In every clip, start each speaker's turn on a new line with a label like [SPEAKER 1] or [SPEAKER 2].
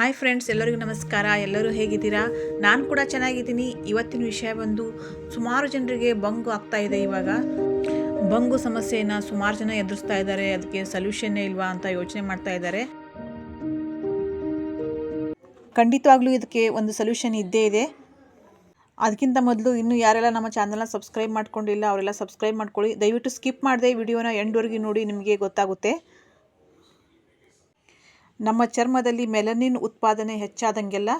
[SPEAKER 1] Hi friends, ಎಲ್ಲರಿಗೂ ನಮಸ್ಕಾರ. ಎಲ್ಲರೂ ಹೇಗಿದ್ದೀರಾ? ನಾನು ಕೂಡ ಚೆನ್ನಾಗಿದ್ದೀನಿ. ಇವತ್ತಿನ ವಿಷಯ ಬಂದು, ಸುಮಾರು ಜನರಿಗೆ ಬಂಗು ಆಗ್ತಾ ಇದೆ ಇವಾಗ. ಬಂಗು ಸಮಸ್ಯೆಯನ್ನು ಸುಮಾರು ಜನ ಎದುರಿಸ್ತಾ ಇದ್ದಾರೆ. ಅದಕ್ಕೆ ಸೊಲ್ಯೂಷನ್ನೇ ಇಲ್ವಾ ಅಂತ ಯೋಚನೆ ಮಾಡ್ತಾ ಇದ್ದಾರೆ. ಖಂಡಿತವಾಗ್ಲೂ ಇದಕ್ಕೆ ಒಂದು ಸೊಲ್ಯೂಷನ್ ಇದ್ದೇ ಇದೆ. ಅದಕ್ಕಿಂತ ಮೊದಲು ಇನ್ನೂ ಯಾರೆಲ್ಲ ನಮ್ಮ ಚಾನಲ್ನ ಸಬ್ಸ್ಕ್ರೈಬ್ ಮಾಡ್ಕೊಂಡಿಲ್ಲ, ಅವರೆಲ್ಲ ಸಬ್ಸ್ಕ್ರೈಬ್ ಮಾಡ್ಕೊಳ್ಳಿ. ದಯವಿಟ್ಟು ಸ್ಕಿಪ್ ಮಾಡದೆ ವಿಡಿಯೋನ ಎಂಡ್ವರೆಗೆ ನೋಡಿ, ನಿಮಗೆ ಗೊತ್ತಾಗುತ್ತೆ. ನಮ್ಮ ಚರ್ಮದಲ್ಲಿ ಮೆಲನಿನ್ ಉತ್ಪಾದನೆ ಹೆಚ್ಚಾದಂಗೆಲ್ಲ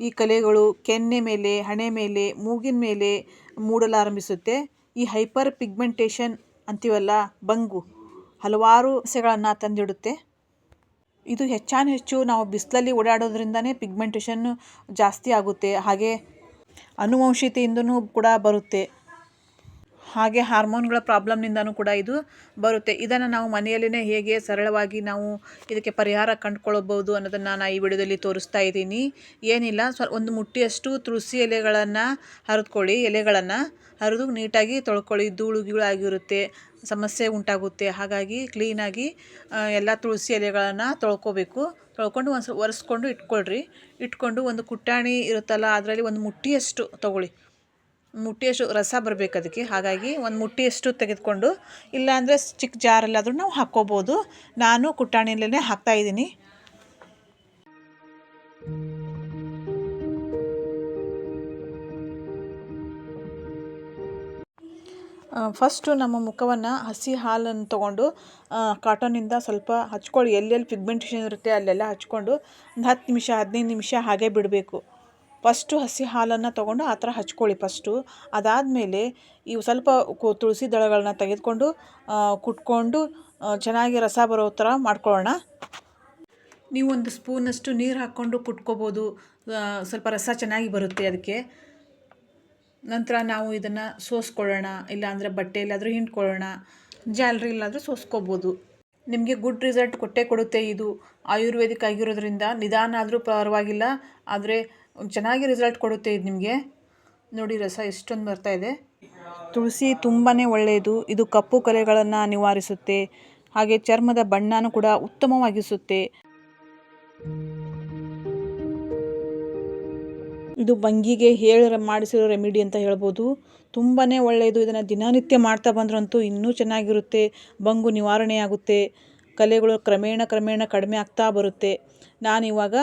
[SPEAKER 1] ಈ ಕಲೆಗಳು ಕೆನ್ನೆ ಮೇಲೆ, ಹಣೆ ಮೇಲೆ, ಮೂಗಿನ ಮೇಲೆ ಮೂಡಲಾರಂಭಿಸುತ್ತೆ. ಈ ಹೈಪರ್ ಪಿಗ್ಮೆಂಟೇಷನ್ ಅಂತೀವಲ್ಲ, ಬಂಗು, ಹಲವಾರು ಸಮಸ್ಯೆಗಳನ್ನು ತಂದಿಡುತ್ತೆ. ಇದು ಹೆಚ್ಚಾನು ಹೆಚ್ಚು ನಾವು ಬಿಸಿಲಲ್ಲಿ ಓಡಾಡೋದ್ರಿಂದನೇ ಪಿಗ್ಮೆಂಟೇಷನ್ ಜಾಸ್ತಿ ಆಗುತ್ತೆ. ಹಾಗೆ ಅನುವಂಶಿತೆಯಿಂದನೂ ಕೂಡ ಬರುತ್ತೆ. ಹಾಗೆ ಹಾರ್ಮೋನ್ಗಳ ಪ್ರಾಬ್ಲಮ್ನಿಂದನೂ ಕೂಡ ಇದು ಬರುತ್ತೆ. ಇದನ್ನು ನಾವು ಮನೆಯಲ್ಲೇ ಹೇಗೆ ಸರಳವಾಗಿ ನಾವು ಇದಕ್ಕೆ ಪರಿಹಾರ ಕಂಡುಕೊಳ್ಳಬಹುದು ಅನ್ನೋದನ್ನು ನಾನು ಈ ವಿಡಿಯೋದಲ್ಲಿ ತೋರಿಸ್ತಾ ಇದ್ದೀನಿ. ಏನಿಲ್ಲ, ಸ್ವ, ಒಂದು ಮುಟ್ಟಿಯಷ್ಟು ತುಳಸಿ ಎಲೆಗಳನ್ನು ಹರಿದುಕೊಳ್ಳಿ. ಎಲೆಗಳನ್ನು ಹರಿದು ನೀಟಾಗಿ ತೊಳ್ಕೊಳ್ಳಿ. ಧೂಳು ಗೀಳು ಆಗಿರುತ್ತೆ ಸಮಸ್ಯೆ ಉಂಟಾಗುತ್ತೆ. ಹಾಗಾಗಿ ಕ್ಲೀನಾಗಿ ಎಲ್ಲ ತುಳಸಿ ಎಲೆಗಳನ್ನು ತೊಳ್ಕೊಬೇಕು. ತೊಳ್ಕೊಂಡು ಒಂದು ಒರೆಸ್ಕೊಂಡು ಇಟ್ಕೊಳ್ರಿ. ಇಟ್ಕೊಂಡು ಒಂದು ಕುಟ್ಟಾಣಿ ಇರುತ್ತಲ್ಲ, ಅದರಲ್ಲಿ ಒಂದು ಮುಟ್ಟಿಯಷ್ಟು ತೊಗೊಳ್ಳಿ. ಮುಟ್ಟಿಯಷ್ಟು ರಸ ಬರಬೇಕು ಅದಕ್ಕೆ. ಹಾಗಾಗಿ ಒಂದು ಮುಟ್ಟಿಯಷ್ಟು ತೆಗೆದುಕೊಂಡು, ಇಲ್ಲಾಂದರೆ ಚಿಕ್ಕ ಜಾರಲ್ಲಾದರೂ ನಾವು ಹಾಕ್ಕೋಬೋದು. ನಾನು ಕುಟ್ಟಾಣಿಯಲ್ಲೇ ಹಾಕ್ತಾಯಿದ್ದೀನಿ ಫಸ್ಟು ನಮ್ಮ ಮುಖವನ್ನು ಹಸಿ ಹಾಲನ್ನು ತೊಗೊಂಡು ಕಾಟನಿಂದ ಸ್ವಲ್ಪ ಹಚ್ಕೊಳ್ಳಿ. ಎಲ್ಲೆಲ್ಲಿ ಪಿಗ್ಮೆಂಟೇಷನ್ ಇರುತ್ತೆ ಅಲ್ಲೆಲ್ಲ ಹಚ್ಕೊಂಡು ಒಂದು ಹತ್ತು ನಿಮಿಷ, ಹದಿನೈದು ನಿಮಿಷ ಹಾಗೆ ಬಿಡಬೇಕು. ಫಸ್ಟು ಹಸಿ ಹಾಲನ್ನು ತೊಗೊಂಡು ಆ ಥರ ಹಚ್ಕೊಳ್ಳಿ ಫಸ್ಟು. ಅದಾದಮೇಲೆ ಇವು ಸ್ವಲ್ಪ ಕು ತುಳಸಿ ದಳಗಳನ್ನ ತೆಗೆದುಕೊಂಡು ಕುಟ್ಕೊಂಡು ಚೆನ್ನಾಗಿ ರಸ ಬರೋ ಥರ ಮಾಡ್ಕೊಳ್ಳೋಣ. ನೀವು ಒಂದು ಸ್ಪೂನಷ್ಟು ನೀರು ಹಾಕ್ಕೊಂಡು ಕುಟ್ಕೋಬೋದು. ಸ್ವಲ್ಪ ರಸ ಚೆನ್ನಾಗಿ ಬರುತ್ತೆ ಅದಕ್ಕೆ. ನಂತರ ನಾವು ಇದನ್ನು ಸೋಸ್ಕೊಳ್ಳೋಣ. ಇಲ್ಲಾಂದರೆ ಬಟ್ಟೆಯಲ್ಲಾದರೂ ಹಿಂಡ್ಕೊಳ್ಳೋಣ. ಜಾಲರಿ ಇಲ್ಲಾದರೂ ಸೋಸ್ಕೋಬೋದು. ನಿಮಗೆ ಗುಡ್ ರಿಸಲ್ಟ್ ಕೊಟ್ಟೇ ಕೊಡುತ್ತೆ ಇದು. ಆಯುರ್ವೇದಿಕ್ ಆಗಿರೋದ್ರಿಂದ ನಿಧಾನ ಆದರೂ ಪರವಾಗಿಲ್ಲ, ಆದರೆ ಚೆನ್ನಾಗಿ ರಿಸಲ್ಟ್ ಕೊಡುತ್ತೆ ಇದು ನಿಮಗೆ. ನೋಡಿ ರಸ ಎಷ್ಟೊಂದು ಬರ್ತಾ ಇದೆ. ತುಳಸಿ ತುಂಬಾ ಒಳ್ಳೆಯದು ಇದು ಕಪ್ಪು ಕಲೆಗಳನ್ನು ನಿವಾರಿಸುತ್ತೆ. ಹಾಗೆ ಚರ್ಮದ ಬಣ್ಣನೂ ಕೂಡ ಉತ್ತಮವಾಗಿಸುತ್ತೆ. ಇದು ಬಂಗಿಗೆ ಹೇಳಿ ಮಾಡಿಸಿರೋ ರೆಮಿಡಿ ಅಂತ ಹೇಳ್ಬೋದು. ತುಂಬಾ ಒಳ್ಳೆಯದು. ಇದನ್ನು ದಿನನಿತ್ಯ ಮಾಡ್ತಾ ಬಂದ್ರಂತೂ ಇನ್ನೂ ಚೆನ್ನಾಗಿರುತ್ತೆ. ಬಂಗು ನಿವಾರಣೆಯಾಗುತ್ತೆ. ಕಲೆಗಳು ಕ್ರಮೇಣ ಕ್ರಮೇಣ ಕಡಿಮೆ ಆಗ್ತಾ ಬರುತ್ತೆ. ನಾನಿವಾಗ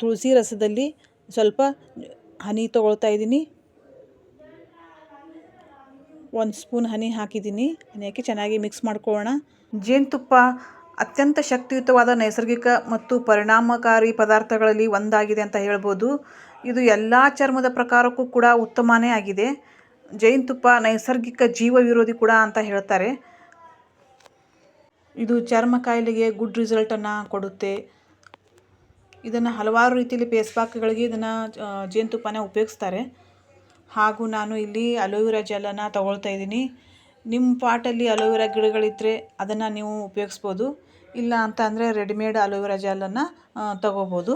[SPEAKER 1] ತುಳಸಿ ರಸದಲ್ಲಿ ಸ್ವಲ್ಪ ಹನಿ ತೊಗೊಳ್ತಾ ಇದ್ದೀನಿ. ಒಂದು ಸ್ಪೂನ್ ಹನಿ ಹಾಕಿದ್ದೀನಿ. ಹನಿ ಹಾಕಿ ಚೆನ್ನಾಗಿ ಮಿಕ್ಸ್ ಮಾಡ್ಕೊಳ್ಳೋಣ? ಜೇನುತುಪ್ಪ ಅತ್ಯಂತ ಶಕ್ತಿಯುತವಾದ ನೈಸರ್ಗಿಕ ಮತ್ತು ಪರಿಣಾಮಕಾರಿ ಪದಾರ್ಥಗಳಲ್ಲಿ ಒಂದಾಗಿದೆ ಅಂತ ಹೇಳ್ಬೋದು. ಇದು ಎಲ್ಲ ಚರ್ಮದ ಪ್ರಕಾರಕ್ಕೂ ಕೂಡ ಉತ್ತಮನೇ ಆಗಿದೆ. ಜೇನುತುಪ್ಪ ನೈಸರ್ಗಿಕ ಜೀವ ವಿರೋಧಿ ಕೂಡ ಅಂತ ಹೇಳ್ತಾರೆ. ಇದು ಚರ್ಮ ಕಾಯಿಲೆಗೆ ಗುಡ್ ರಿಸಲ್ಟನ್ನು ಕೊಡುತ್ತೆ. ಇದನ್ನು ಹಲವಾರು ರೀತಿಯಲ್ಲಿ ಪೇಸ್ಪಾಕ್ಗಳಿಗೆ ಇದನ್ನು ಜೇನುತುಪ್ಪನೇ ಉಪಯೋಗಿಸ್ತಾರೆ. ಹಾಗೂ ನಾನು ಇಲ್ಲಿ ಅಲೋವೆರಾ ಜೆಲ್ಲನ್ನು ತಗೊಳ್ತಾ ಇದ್ದೀನಿ. ನಿಮ್ಮ ಪಾಟಲ್ಲಿ ಅಲೋವೆರಾ ಗಿಡಗಳಿದ್ದರೆ ಅದನ್ನು ನೀವು ಉಪಯೋಗಿಸ್ಬೋದು. ಇಲ್ಲ ಅಂತ ಅಂದರೆ ರೆಡಿಮೇಡ್ ಅಲೋವೆರಾ ಜಾಲನ್ನು ತಗೋಬೋದು.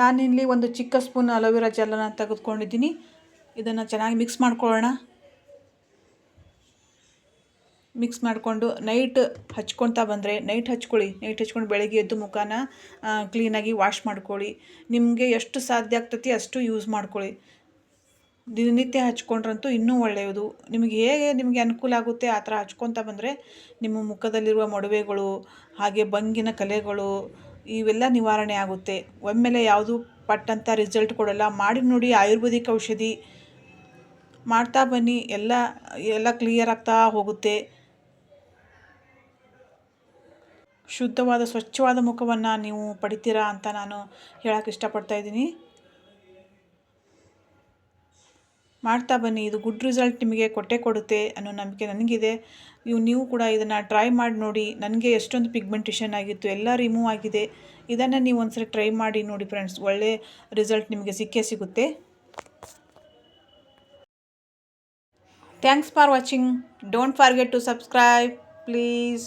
[SPEAKER 1] ನಾನಿಲ್ಲಿ ಒಂದು ಚಿಕ್ಕ ಸ್ಪೂನ್ ಅಲೋವೆರಾ ಜೆಲ್ಲನ್ನು ತೆಗೆದುಕೊಂಡಿದ್ದೀನಿ. ಇದನ್ನು ಚೆನ್ನಾಗಿ ಮಿಕ್ಸ್ ಮಾಡ್ಕೊಳ್ಳೋಣ. ಮಿಕ್ಸ್ ಮಾಡಿಕೊಂಡು ನೈಟ್ ಹಚ್ಕೊತಾ ಬಂದರೆ, ನೈಟ್ ಹಚ್ಕೊಳ್ಳಿ, ನೈಟ್ ಹಚ್ಕೊಂಡು ಬೆಳಗ್ಗೆ ಎದ್ದು ಮುಖನ ಕ್ಲೀನಾಗಿ ವಾಶ್ ಮಾಡ್ಕೊಳ್ಳಿ. ನಿಮಗೆ ಎಷ್ಟು ಸಾಧ್ಯ ಆಗ್ತತಿ ಅಷ್ಟು ಯೂಸ್ ಮಾಡ್ಕೊಳ್ಳಿ. ದಿನನಿತ್ಯ ಹಚ್ಕೊಂಡ್ರಂತೂ ಇನ್ನೂ ಒಳ್ಳೆಯದು. ನಿಮಗೆ ಹೇಗೆ ನಿಮಗೆ ಅನುಕೂಲ ಆಗುತ್ತೆ ಆ ಥರ ಹಚ್ಕೊತಾ ಬಂದರೆ ನಿಮ್ಮ ಮುಖದಲ್ಲಿರುವ ಮೊಡವೆಗಳು, ಹಾಗೆ ಬಂಗಿನ ಕಲೆಗಳು ಇವೆಲ್ಲ ನಿವಾರಣೆ ಆಗುತ್ತೆ. ಒಮ್ಮೆಲೆ ಯಾವುದು ಪಟ್ಟಂಥ ರಿಸಲ್ಟ್ ಕೊಡೋಲ್ಲ. ಮಾಡಿ ನೋಡಿ ಆಯುರ್ವೇದಿಕ್ ಔಷಧಿ ಮಾಡ್ತಾ ಬನ್ನಿ. ಎಲ್ಲ ಎಲ್ಲ ಕ್ಲಿಯರ್ ಆಗ್ತಾ ಹೋಗುತ್ತೆ. ಶುದ್ಧವಾದ, ಸ್ವಚ್ಛವಾದ ಮುಖವನ್ನು ನೀವು ಪಡಿತೀರಾ ಅಂತ ನಾನು ಹೇಳೋಕ್ಕೆ ಇಷ್ಟಪಡ್ತಾ ಇದ್ದೀನಿ. ಮಾಡ್ತಾ ಬನ್ನಿ, ಇದು ಗುಡ್ ರಿಸಲ್ಟ್ ನಿಮಗೆ ಕೊಟ್ಟೆ ಕೊಡುತ್ತೆ ಅನ್ನೋ ನಂಬಿಕೆ ನನಗಿದೆ. ಇವು ನೀವು ಕೂಡ ಇದನ್ನು ಟ್ರೈ ಮಾಡಿ ನೋಡಿ, ನನಗೆ ಎಷ್ಟೊಂದು ಪಿಗ್ಮೆಂಟೇಷನ್ ಆಗಿತ್ತು, ಎಲ್ಲ ರಿಮೂವ್ ಆಗಿದೆ. ಇದನ್ನು ನೀವು ಒಂದ್ಸರಿ ಟ್ರೈ ಮಾಡಿ ನೋಡಿ ಫ್ರೆಂಡ್ಸ್ ಒಳ್ಳೆ ರಿಸಲ್ಟ್ ನಿಮಗೆ ಸಿಕ್ಕೇ ಸಿಗುತ್ತೆ. Thanks for watching don't forget to subscribe please